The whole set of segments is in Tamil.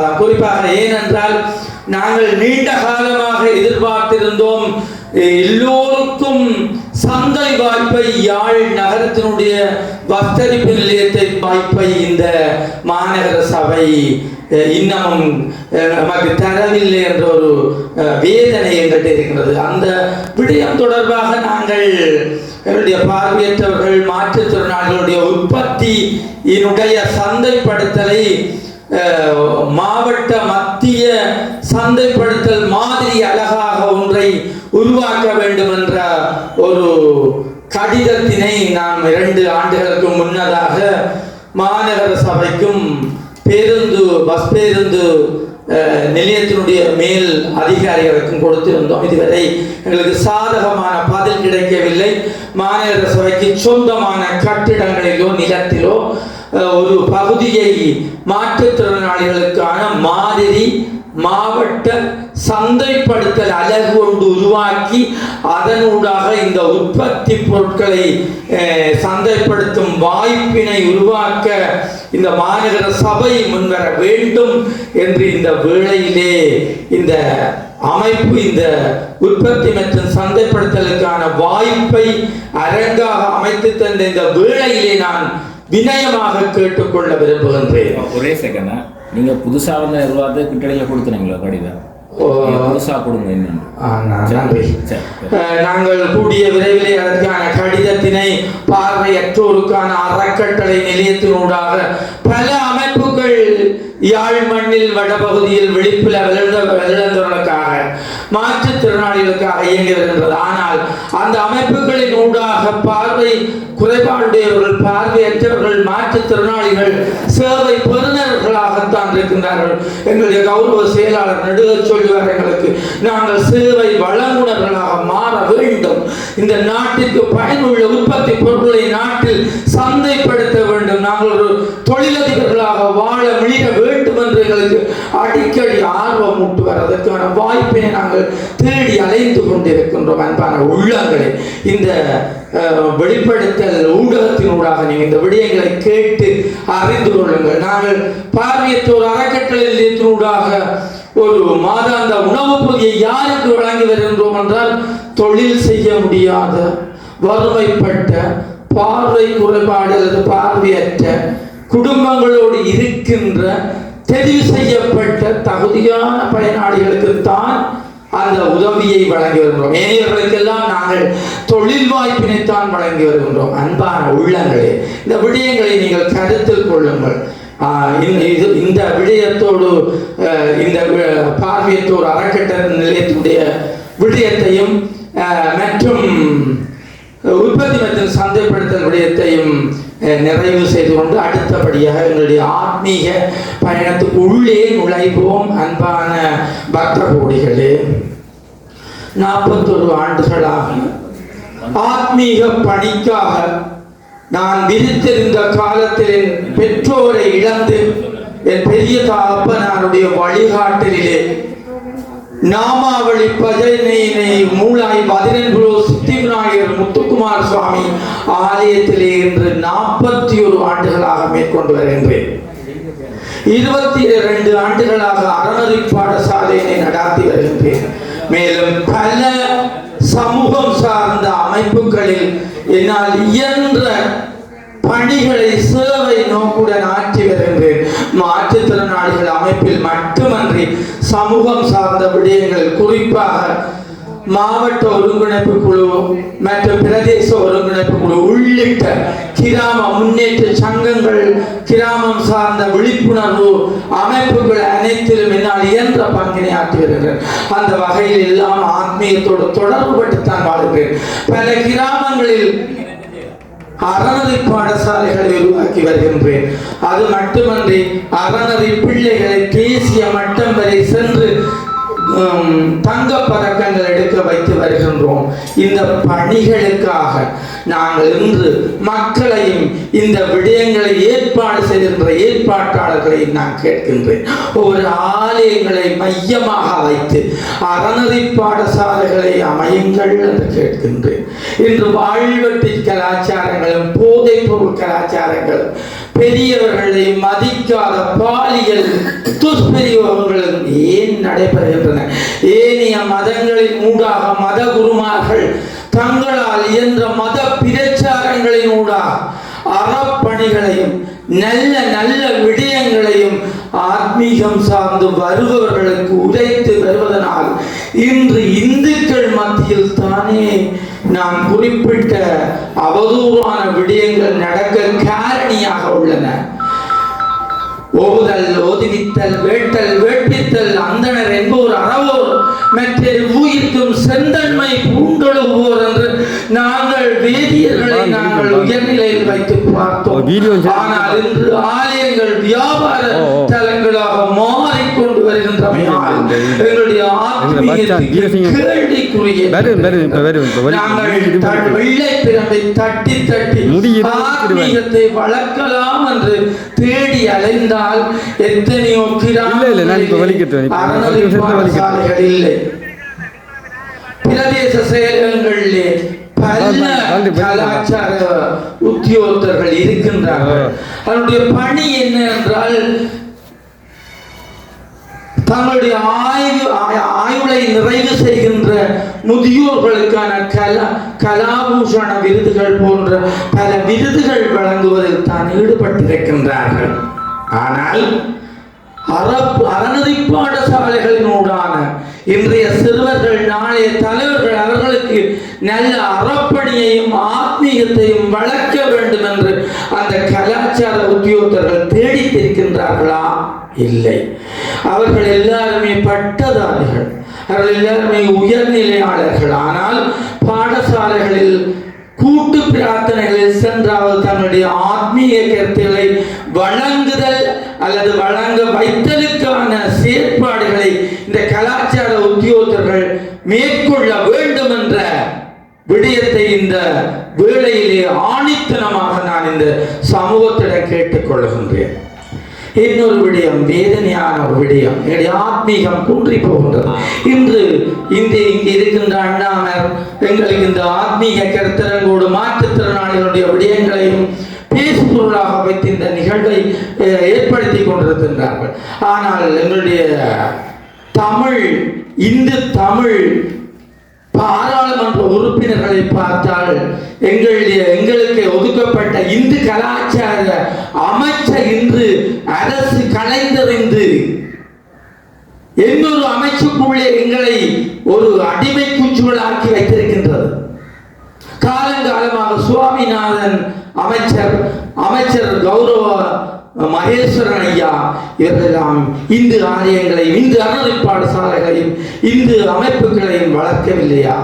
வரக்கூடாதாம் குறிப்பாக ஏனென்றால் நாங்கள் நீண்ட காலமாக எதிர்பார்த்திருந்தோம் எல்லோருக்கும் சந்தை வாய்ப்பை யாழ் நகரத்தினுடைய வஸ்தரிப்பு நிலையத்தை வாய்ப்பை இந்த மாநகர சபை இன்னமும் நமக்கு தரவில்லை என்ற ஒரு வேதனை எங்கிட்ட இருக்கிறது அந்த விடயம் தொடர்பாக நாங்கள் எங்களுடைய பார்வையற்றவர்கள் மாற்றுத்திறனாளிகளுடைய உற்பத்தியினுடைய சந்தைப்படுத்தலை மாவட்ட மத்திய சந்தைப்படுத்தல் மாதிரி அழகாக ஒன்றை உருவாக்க வேண்டும் என்ற ஒரு கடிதத்தினை நாம் இரண்டு ஆண்டுகளுக்கு முன்னதாக மாநகர சபைக்கும் பேருந்து பஸ் பேருந்து நிலையத்தினுடைய மேல் அதிகாரிகளுக்கும் கொடுத்திருந்தோம். இதுவரை எங்களுக்கு சாதகமான பதில் கிடைக்கவில்லை. மாநகர சபைக்கு சொந்தமான கட்டிடங்களிலோ நிலத்திலோ ஒரு பகுதியை மாற்றுத்திறனாளிகளுக்கான மாதிரி மாவட்ட சந்தைப்படுத்தல் அழகு கொண்டு உருவாக்கி அதனூடாக இந்த உற்பத்தி பொருட்களை அஹ், சந்தைப்படுத்தும் வாய்ப்பினை உருவாக்க இந்த மாநகர சபை முன்வர வேண்டும் என்று இந்த வேளையிலே இந்த அமைப்பு இந்த உற்பத்தி மற்றும் சந்தைப்படுத்தலுக்கான வாய்ப்பை அரங்காக அமைத்து தந்த இந்த வேளையிலே நான் வினயமாக கேட்டுக்கொள்ள விரும்புகின்றேன். ஒரே செகண்ட் நீங்க புதுசாக வந்து நிர்வாகத்தை கிட்டடியில கொடுத்துனீங்களோ கடிதம்? நாங்கள் கூடிய விரைவிலே அதற்கான கடிதத்தினை பார்வையற்றோருக்கான அறக்கட்டளை நிலையத்தினூடாக பல அமைப்புகள் யாழ் மண்ணில் வடபகுதியில் விழிப்புல விழுந்தவர்களுக்காக மாற்றுத்திறனாளிகளுக்காக இயங்கி வருகின்றது ஆனால் அந்த அமைப்புகளின் ஊடாக பார்வை குறைபாடுடையவர்கள் பார்வையற்றவர்கள் மாற்றுத்திறனாளிகள் சேவை பெறுநர்களாகத்தான் இருக்கின்றார்கள் எங்களுடைய கௌரவ செயலாளர் நடுக சொல்லுவார் எங்களுக்கு. நாங்கள் சேவை வழங்குனர்களாக மாற வேண்டும். இந்த நாட்டிற்கு பயனுள்ள உற்பத்தி பொருட்களை நாட்டில் சந்தைப்படுத்த வேண்டும். நாங்கள் ஒரு தொழிலதிபர்களாக வாழ மிளிர வேண்டும். எங்களுக்கு அடிக்கடி ஆர்வம் ஊட்டுவார் வர்றதற்கான வாய்ப்பினை நாங்கள் தேடி அலைந்து கொண்டிருக்கின்றோம் அன்பான உள்ளங்களே. இந்த வெளிப்படுத்தல் ஊடகத்தினூடாக நீங்கள் இந்த விடயங்களை கேட்டு அறிந்து கொள்ளுங்கள். நாங்கள் பார்வையற்றோர் அறக்கட்டளையினூடாக ஒரு மாதாந்த உணவு பொதியை யாருக்கு வழங்கி வருகின்றோம் என்றால் தொழில் செய்ய முடியாத வறுமைப்பட்ட பார்வை குறைபாடு அல்லது பார்வையற்ற குடும்பங்களோடு இருக்கின்ற தெரிவு செய்யப்பட்ட தகுதியான பயனாளிகளுக்கு தான் அந்த உதவியை வழங்கி வருகின்றோம் ஏனையவர்களுக்கெல்லாம் நாங்கள் தொழில் வாய்ப்பினைத்தான் வழங்கி வருகின்றோம். அன்பான உள்ளங்களே இந்த விடயங்களை நீங்கள் கருத்தில் கொள்ளுங்கள். இந்த இது- இந்த விடயத்தோடு இந்த வி- பார்வையற்றோர் அறக்கட்டளை நிலையத்துடைய விடயத்தையும் மற்றும் உற்பத்தி மற்றும் சந்தைப்படுத்தல் விடயத்தையும் நிறைவு செய்து கொண்டு அடுத்தபடியாக எங்களுடைய ஆத்மீக பயணத்துக்கு உள்ளே நுழைவோம் அன்பான பக்த கோடிகளே நாற்பத்தொரு ஆண்டுகளாக ஆத்மீக பணிக்காக நான் விரித்திருந்த காலத்தில் என் பெற்றோரை இழந்து என் பெரிய தகப்பனாருடைய வழிகாட்டலிலே நாமாவளி பஜனை மூளாய் பதினெண்புலோ சித்திவிநாயகர் முத்துக்குமார் சுவாமி ஆலயத்திலே இன்று நாற்பத்தி ஒரு ஆண்டுகளாக மேற்கொண்டு வருகின்றேன். இருபத்தி இரண்டு ஆண்டுகளாக அறநறி பாடசாலையினை நடாத்தி வருகின்றேன். மேலும் பல சமூகம் சார்ந்த அமைப்புகளில் என்னால் இயன்ற பணிகளை சேவை நோக்குடன் ஆற்றி வருகின்றேன். மாற்றுத்திறனாளிகள் அமைப்பில் மட்டுமன்றி சமூகம் சார்ந்த விடயங்கள் குறிப்பாக மாவட்ட ஒருங்கிணைப்பு குழு மற்றும் பிரதேச ஒருங்கிணைப்பு குழு உள்ளிட்ட கிராம முன்னேற்ற சங்கங்கள் கிராமம் சார்ந்த விழிப்புணர்வு அமைப்புகள் அனைத்திலும் என்னால் இயன்ற பங்கினை ஆற்றி வருகிறேன் அந்த வகையில் எல்லாம் ஆத்மீயத்தோடு தொடர்பு பட்டுத்தான் வாழ்கிறேன். பல கிராமங்களில் அறநெறி பாடசாலைகளை உருவாக்கி வருகின்றேன். அது மட்டுமன்றி அறநெறி பிள்ளைகளை தேசிய மட்டம் வரை சென்று தங்க பதக்கங்கள் எடுக்க வைத்து வருகின்றோம். இந்த பணிகளுக்காக நாங்கள் இன்று மக்களையும் இந்த விடயங்களை ஏற்பாடு செய்கின்ற ஏற்பாட்டாளர்களை நான் கேட்கின்றேன். ஒரு ஆலயங்களை மையமாக வைத்து அறநெறி பாடசாலைகளை அமையுங்கள் என்று கேட்கின்றேன். இன்று வாழ்வெட்டி கலாச்சாரங்களும் போதைப் பொருள் கலாச்சாரங்களும் பெரியவர்களை மதிக்காத பாலியல் துஷ்பிரயோகங்களும் ஏன் நடைபெறுகின்றன? ஏனைய மதங்களின் ஊடாக மத குருமார்கள் தங்களால் இயன்ற மத பிரச்சாரங்களின் ஊடாக அறப்பணிகளையும் நல்ல நல்ல விடயங்களையும் ஆத்மீகம் சார்ந்து வருபவர்களுக்கு உரைத்து வருவதனால் இன்று இந்துக்கள் மத்தியில் தானே நாம் குறிப்பிட்ட அவதூறான விடயங்கள் நடக்க காரணியாக உள்ளன ஓதுதல் ஓதுவித்தல் வேட்டல் வேட்பித்தல் அந்தணர் என்போர் அறவோர் மற்றொரு உயிர்க்கும் செந்தன்மை பூண்டொழுவோர் என்று நாங்கள் வேதியர்களை நாங்கள் உயர்நிலையில் வைத்து பார்த்தோம். ஆனால் இன்று ஆலயங்கள் வியாபார ஓ, ஓ. மாறிக்கொண்டு வருகின்றமையால் எங்களுடைய தட்டி தட்டி வளர்க்கலாம் என்று தேடி அலைந்தால் எத்தனையோ இல்ல, பிரதேச செயலகங்களிலே கலாச்சார உத்தியோகத்தர்கள் இருக்கின்றார்கள். அதனுடைய பணி என்ன என்றால் தங்களுடைய ஆய்வு ஆய்- நிறைவு செய்கின்ற முதியோர்களுக்கான கலா கலாபூஷண விருதுகள் போன்ற பல விருதுகள் வழங்குவதில் தான் ஈடுபட்டிருக்கின்றார்கள். ஆனால் அறப் அறநெறி பாடசாலைகளினூடான இன்றைய சிறுவர்கள் நாளைய தலைவர்கள் அவர்களுக்கு நல்ல அறப்பணியையும் ஆத்மீகத்தையும் வளர்க்க வேண்டும் என்று அந்த கலாச்சார உத்தியோகத்தர்கள் தேடித்திருக்கின்றார்களா? இல்லை. அவர்கள் எல்லாருமே பட்டதாரிகள். அவர்கள் எல்லாருமே உயர்நிலையாளர்கள். ஆனால் பாடசாலைகளில் கூட்டு பிரார்த்தனைகளில் சென்றாவது தன்னுடைய ஆத்மீக கருத்துக்களை வழங்குதல் அல்லது வழங்க வைத்தலுக்கான சேர்ப்பு இந்த கலாச்சார உத்தியோகர்கள் மேற்கொள்ள வேண்டும் என்ற விடயத்தை இந்த வேளையிலே ஆணித்தனமாக நான் இந்த சமூகத்திடம் கேட்டுக்கொள்கின்றேன். இன்னொரு விடயம் வேதனையான ஒரு விடயம். என்னுடைய ஆத்மீகம் குன்றி போகின்றது. இன்று இந்த இங்கே இருக்கின்ற அண்ணாமர் எங்களுக்கு இந்த ஆத்மீக கருத்திறங்கோடு மாற்றுத்திறனாளிகளுடைய விடயங்களையும் பேசுபொருளாக வைத்து இந்த நிகழ்வை அஹ், ஏற்படுத்தி கொண்டிருக்கின்றார்கள். ஆனால் எங்களுடைய தமிழ் இந்து தமிழ். பாராளுமன்ற உறுப்பினர்களை பார்த்தால் எங்களுடைய எங்களுக்கு ஒதுக்கப்பட்ட இந்து கலாச்சார அமைச்சர் இன்று அரசு கலைந்தறிந்து இன்னொரு அமைச்சுக்குள்ளே எங்களை ஒரு அடிமை குஞ்சுகளாக்கி வைத்திருக்கின்றது. காலங்காலமாக சுவாமிநாதன் அமைச்சர் அமைச்சர் கௌரவ மகேஸ்வரன் ஐயா இவர்களெல்லாம் இந்து ஆலயங்களையும் இந்து அறநிலை பாடசாலைகளையும் இந்து அமைப்புகளையும் வளர்க்கவில்லையா?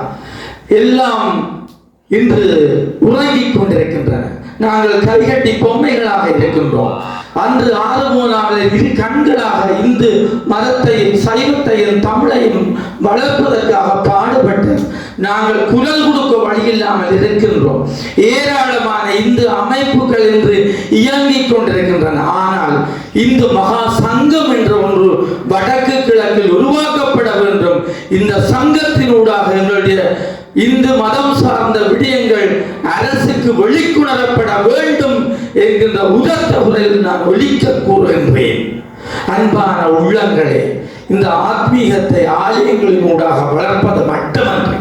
எல்லாம் இன்று உறங்கிக் கொண்டிருக்கின்றன. நாங்கள் கைகட்டி பொம்மைகளாக இருக்கின்றோம். அன்று ஆறுமூனாவில் இரு கண்களாக இந்து மதத்தையும் சைவத்தையும் தமிழையும் வளர்ப்பதற்காக பாடுபட்டு நாங்கள் குரல் கொடுக்க வழியில்லாமல் இருக்கின்றோம். ஏராளமான இந்து அமைப்புகள் என்று இயங்கிக் கொண்டிருக்கின்றன. ஆனால் இந்து மகா சங்கம் என்ற ஒன்று வடக்கு கிழக்கில் உருவாக்கப்பட வேண்டும். இந்த சங்கத்தினூடாக எங்களுடைய இந்து மதம் சார்ந்த விடயங்கள் அரசுக்கு வெளிக்கொணரப்பட வேண்டும் என்கின்ற உதத்த உரையில் நான் ஒழிக்க கூறுகின்றேன். அன்பான உள்ளங்களே இந்த ஆத்மீகத்தை ஆலயங்களின் ஊடாக வளர்ப்பது மட்டுமன்று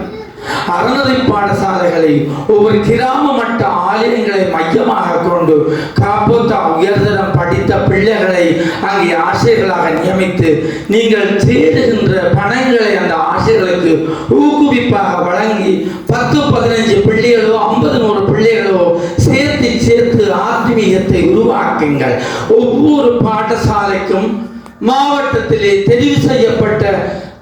அறநெறி பாடசாலைகளை ஒவ்வொரு கிராம மட்ட ஆலயங்களை மையமாக கொண்டு காப்போத்தா உயர்தரம் படித்த பிள்ளைகளை அங்கே ஆசிரியர்களாக நியமித்து நீங்கள் சேருகின்ற பணங்களை அந்த ஆசிரியர்களுக்கு ஊக்குவிப்பாக வழங்கி பத்து பதினஞ்சு பிள்ளைகளோ ஐம்பது நூறு பிள்ளைகளோ சேர்த்து சேர்த்து ஆத்மீகத்தை உருவாக்குங்கள். ஒவ்வொரு பாடசாலைக்கும் மாவட்டத்திலே தெரிவு செய்யப்பட்ட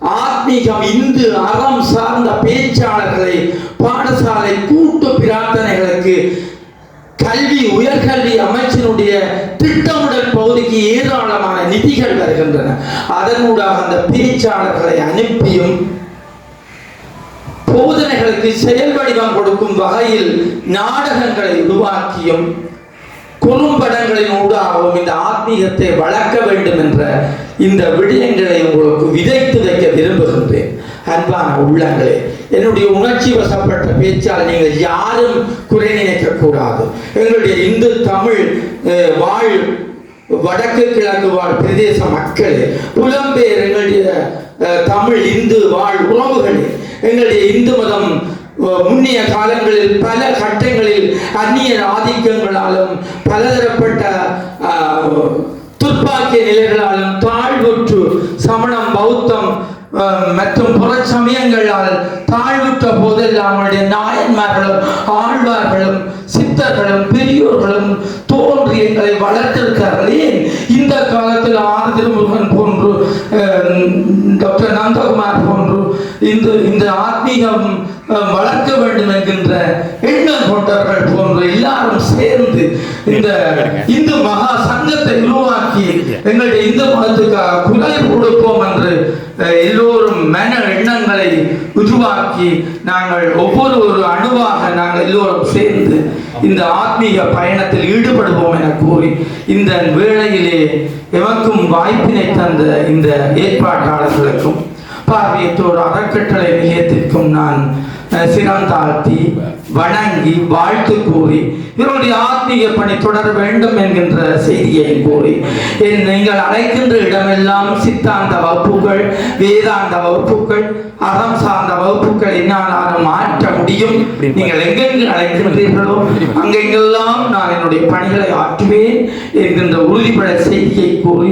ஆத்மீகம் இந்து அறம் சார்ந்த பேச்சாளர்களை பாடசாலை கூட்டு பிரார்த்தனைகளுக்கு கல்வி உயர்கல்வி அமைச்சினுடைய திட்டமிடல் பகுதிக்கு ஏராளமான நிதிகள் வருகின்றன. அதனூடாக அந்த பேச்சாளர்களை அனுப்பியும் போதனைகளுக்கு செயல் வடிவம் கொடுக்கும் வகையில் நாடகங்களை உருவாக்கியும் குறும்படங்களின் ஊடாகவும் இந்த ஆத்மீகத்தை வளர்க்க வேண்டும் என்ற இந்த விடயங்களை உங்களுக்கு விதைத்து வைக்க விரும்புகின்றேன். அன்பான உள்ளங்களே என்னுடைய உணர்ச்சி வசப்பட்ட பேச்சால் நீங்கள் யாரும் குறை நினைக்க கூடாது எங்களுடைய இந்து தமிழ் அஹ், வாழ் வடக்கு கிழக்கு வாழ் பிரதேச மக்களே புலம்பெயர் எங்களுடைய அஹ், தமிழ் இந்து வாழ் உறவுகளே எங்களுடைய இந்து மதம் முன்னைய காலங்களில் பல கட்டங்களில் அந்நிய ஆதிக்கங்களாலும் பலதரப்பட்ட அஹ், துர்ப்பாக்கிய நிலைகளாலும் தாழ்வுற்று சமணம் பௌத்தம் மற்றும் புற சமயங்களால் தாழ்வுற்ற போதெல்லாம் அவனுடைய நாயன்மார்களும் ஆழ்வார்களும் சித்தர்களும் பெரியோர்களும் தோன்றி எங்களை வளர்த்திருக்கிறார்களே. இந்த காலத்தில் ஆறு திருமுருகன் போன்று டாக்டர் நந்தகுமார் போன்று இந்த இந்த ஆத்மீகம் வளர்க்க வேண்டும் என்கின்ற எண்ணம் கொண்டவர்கள் போன்ற எல்லாரும் சேர்ந்து இந்த இந்து மகா சங்கத்தை உருவாக்கி எங்களுடைய இந்து மதத்துக்காக குரல் கொடுப்போம் என்று அஹ், எல்லோரும் மன எண்ணங்களை உருவாக்கி நாங்கள் ஒவ்வொரு ஒரு அணுவாக நாங்கள் எல்லோரும் சேர்ந்து இந்த ஆத்மீக பயணத்தில் ஈடுபடுவோம் என கூறி இந்த வேளையிலே எமக்கும் வாய்ப்பினை தந்த இந்த ஏற்பாட்டாளர்களுக்கும் பார்வையத்தோடு அறக்கட்டளை நிலையத்திற்கும் நான் அஹ், சிரம் தாழ்த்தி வணங்கி வாழ்த்து கூறி இவருடைய ஆத்மீக பணி தொடர வேண்டும் என்கின்ற செய்தியை கூறி நீங்கள் அழைக்கின்ற இடமெல்லாம் சித்தாந்த வகுப்புகள் வேதாந்த வகுப்புகள் அறம் சார்ந்த வகுப்புகள் என்னாலும் மாற்ற முடியும். நீங்கள் எங்கெங்கு அழைக்கின்றீர்களோ அங்கெங்கெல்லாம் நான் என்னுடைய பணிகளை ஆற்றுவேன் என்கின்ற உறுதிப்பட செய்தியை கூறி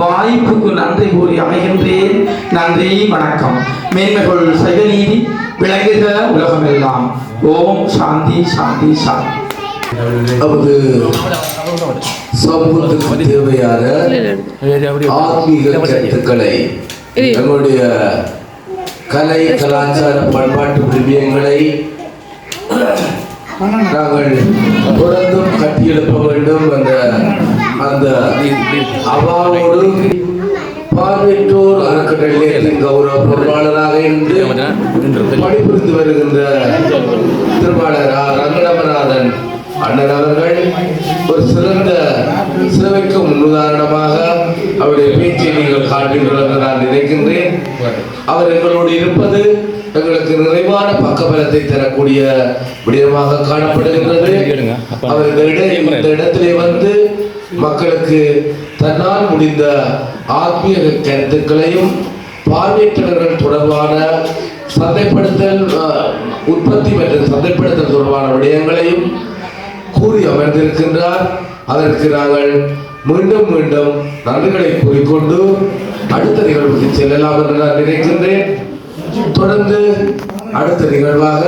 வாய்ப்புக்கு நன்றி கூறி அமைகின்றேன். நன்றி வணக்கம். மேன்மைகள் சைவநீதி விளங்குக உலகமெல்லாம். ஓம் சாந்தி சாந்தி சாந்தி. நமது சமூகத்துக்கு தேவையான கருத்துக்களை நம்முடைய கலை கலாச்சார பண்பாட்டு விரும்பியங்களை நாங்கள் தொடர்ந்தும் கட்டியெழுப்ப வேண்டும். அந்த அந்த அவாவோடு பார்வையற்றோர் அறக்கட்டளையத்தின் கௌரவ பொறுப்பாளராக இருந்து பணிபுரிந்து வருகின்ற திருமாளர் ஆர் ரங்கநாதன் அண்ணன் அவர்கள் ஒரு சிறந்த சேவைக்கு முன்னுதாரணமாக அவருடைய பேச்சை நீங்கள் காட்டுகிறோம் என்று நான் நினைக்கின்றேன். அவர் எங்களோடு இருப்பது எங்களுக்கு நிறைவான பக்கபலத்தை தரக்கூடிய விடயமாக காணப்படுகின்றது. அவர் இந்த இட இந்த இடத்திலே வந்து மக்களுக்கு தன்னால் முடிந்த ஆத்மீக கருத்துக்களையும் பார்வையற்றவர்கள் தொடர்பான சந்தைப்படுத்தல் உற்பத்தி மற்றும் சந்தைப்படுத்தல் தொடர்பான விடயங்களையும் கூறி அமர்ந்திருக்கின்றார். அதற்கு நாங்கள் மீண்டும் மீண்டும் நன்றிகளை கூறிக்கொண்டு அடுத்த நிகழ்வுக்கு செல்லலாம் என்று நான் நினைக்கின்றேன். தொடர்ந்து அடுத்த நிகழ்வாக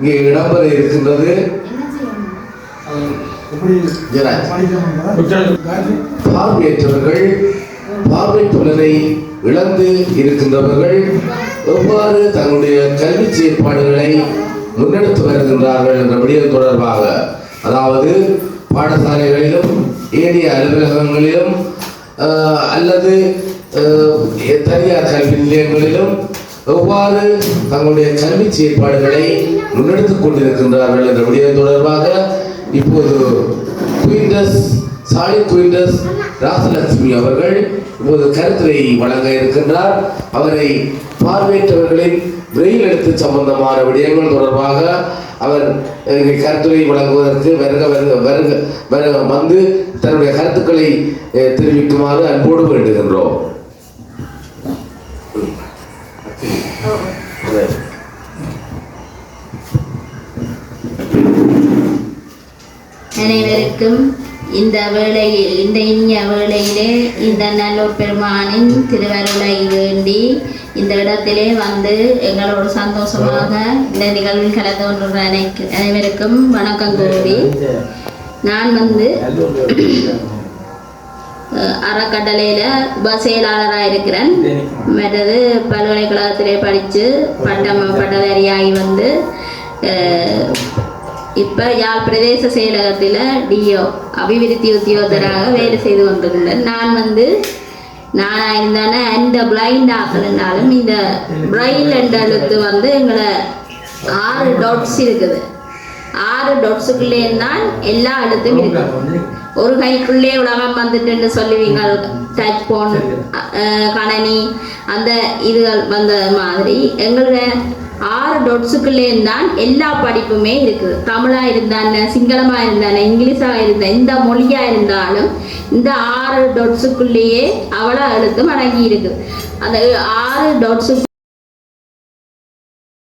இங்கே இடம்பெற இருக்கின்றது. பார்வையற்றவர்கள் பார்வை புலனை இழந்து இருக்கின்றவர்கள் எவ்வாறு தங்களுடைய கல்வி செயற்பாடுகளை முன்னெடுத்து வருகின்றார்கள் என்ற விடயம் தொடர்பாக அதாவது பாடசாலைகளிலும் ஏனைய அலுவலகங்களிலும் அல்லது தனியார் கல்வி நிலையங்களிலும் எவ்வாறு தங்களுடைய கல்வி செயற்பாடுகளை முன்னெடுத்துக் கொண்டிருக்கின்றார்கள் என்ற விடயம் தொடர்பாக இப்போது குயின்டஸ் சாலி குயின்டஸ் ராசலட்சுமி அவர்கள் இப்போது கருத்துரை வழங்க இருக்கின்றார். அவரை பார்வையற்றவர்களின் பிரெயில் எழுத்து சம்பந்தமான விடயங்கள் தொடர்பாக அவர் இங்கே கருத்துரை வழங்குவதற்கு வருக வருக வருக வருக வந்து தன்னுடைய கருத்துக்களை தெரிவிக்குமாறு அன்போடு வேண்டுகின்றோம். அனைவருக்கும் இந்த வேளையில் இந்த இனிய வேளையிலே இந்த நல்லூர் பெருமானின் திருவருளை வேண்டி இந்த இடத்திலே வந்து எங்களோட சந்தோஷமாக இந்த நிகழ்வில் கலந்து கொண்டுள்ள அனைக்கு அனைவருக்கும் வணக்கம் கூறி நான் வந்து அஹ், அறக்கட்டளையில் செயலாளராக இருக்கிறேன். மற்றது பல்கலைக்கழகத்திலே படித்து பட்டம் பட்டதாரியாகி வந்து இப்போ யாழ் பிரதேச செயலகத்தில் டிஓ அபிவிருத்தி உத்தியோகராக வேலை செய்து கொண்டிருந்தேன் நான் வந்து நானாக இருந்தானே இந்த பிளைண்ட் ஆக்கணுன்னாலும் இந்த பிரைல் என்ற எழுத்து வந்து எங்களை ஆறு டாட்ஸ் இருக்குது. ஆறு டாட்ஸுக்குள்ளே தான் எல்லா எழுத்தும் இருக்குது. ஒரு கைக்குள்ளே உலகம் வந்துட்டுன்னு சொல்லுவீங்க டச் போன் கணனி அந்த இதுகள் வந்த மாதிரி எங்களோட ஆறு டொட்ஸுக்குள்ளே தான் எல்லா படிப்புமே இருக்குது தமிழாக இருந்தானே சிங்களமாக இருந்தானே இங்கிலீஷாக இருந்த எந்த மொழியாக இருந்தாலும் இந்த ஆறு டொட்ஸுக்குள்ளேயே அவ்வளோ எழுத்தும் அடங்கி இருக்குது அந்த ஆறு டொட்ஸுக்கு